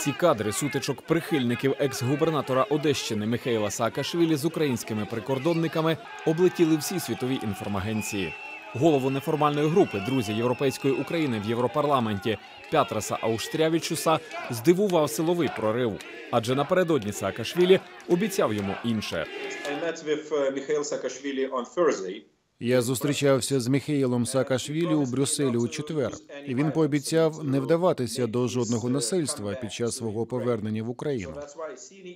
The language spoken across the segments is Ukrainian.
Ці кадри сутичок прихильників екс-губернатора Одещини Михайла Саакашвілі з українськими прикордонниками облетіли всі світові інформагенції. Голову неформальної групи друзі Європейської України в Європарламенті Пятраса Ауштрявічуса здивував силовий прорив, адже напередодні Саакашвілі обіцяв йому інше. Uh. Я зустрічався з Міхеїлом Саакашвілі у Брюсселі у четвер, і він пообіцяв не вдаватися до жодного насильства під час свого повернення в Україну.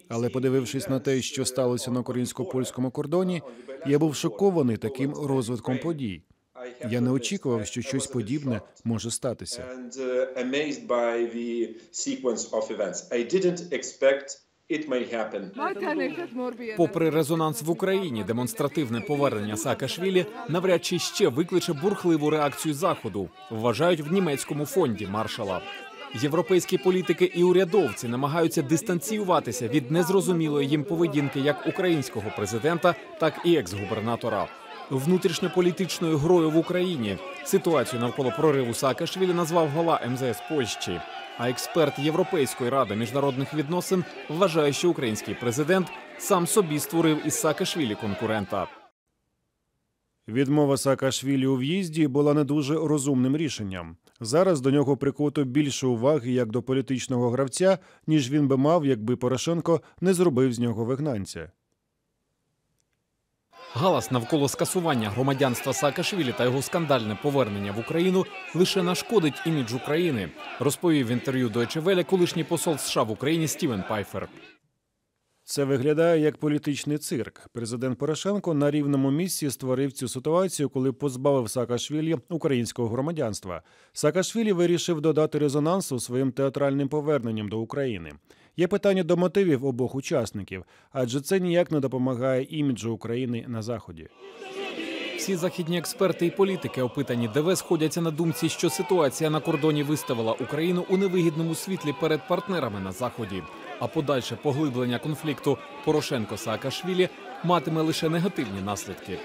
Але подивившись на те, що сталося на українсько-польському кордоні, я був шокований таким розвитком подій. Я не очікував, що щось подібне може статися. Попри резонанс в Україні, демонстративне повернення Саакашвілі навряд чи ще викличе бурхливу реакцію заходу, вважають в німецькому фонді маршала. Європейські політики і урядовці намагаються дистанціюватися від незрозумілої їм поведінки як українського президента, так і екс-губернатора. Внутрішньополітичною грою в Україні ситуацію навколо прориву Саакашвілі назвав голова МЗС Польщі. А експерт Європейської ради міжнародних відносин вважає, що український президент сам собі створив із Саакашвілі конкурента. Відмова Саакашвілі у в'їзді була не дуже розумним рішенням. Зараз до нього прикуто більше уваги як до політичного гравця, ніж він би мав, якби Порошенко не зробив з нього вигнанця. Галас навколо скасування громадянства Саакашвілі та його скандальне повернення в Україну лише нашкодить імідж України, розповів в інтерв'ю Deutsche Welle колишній посол США в Україні Стівен Пайфер. Це виглядає як політичний цирк. Президент Порошенко на рівному місці створив цю ситуацію, коли позбавив Саакашвілі українського громадянства. Саакашвілі вирішив додати резонансу своїм театральним поверненням до України. Є питання до мотивів обох учасників, адже це ніяк не допомагає іміджу України на заході. Всі західні експерти і політики, опитані ДВ, сходяться на думці, що ситуація на кордоні виставила Україну у невигідному світлі перед партнерами на заході. А подальше поглиблення конфлікту Порошенко Саакашвілі матиме лише негативні наслідки.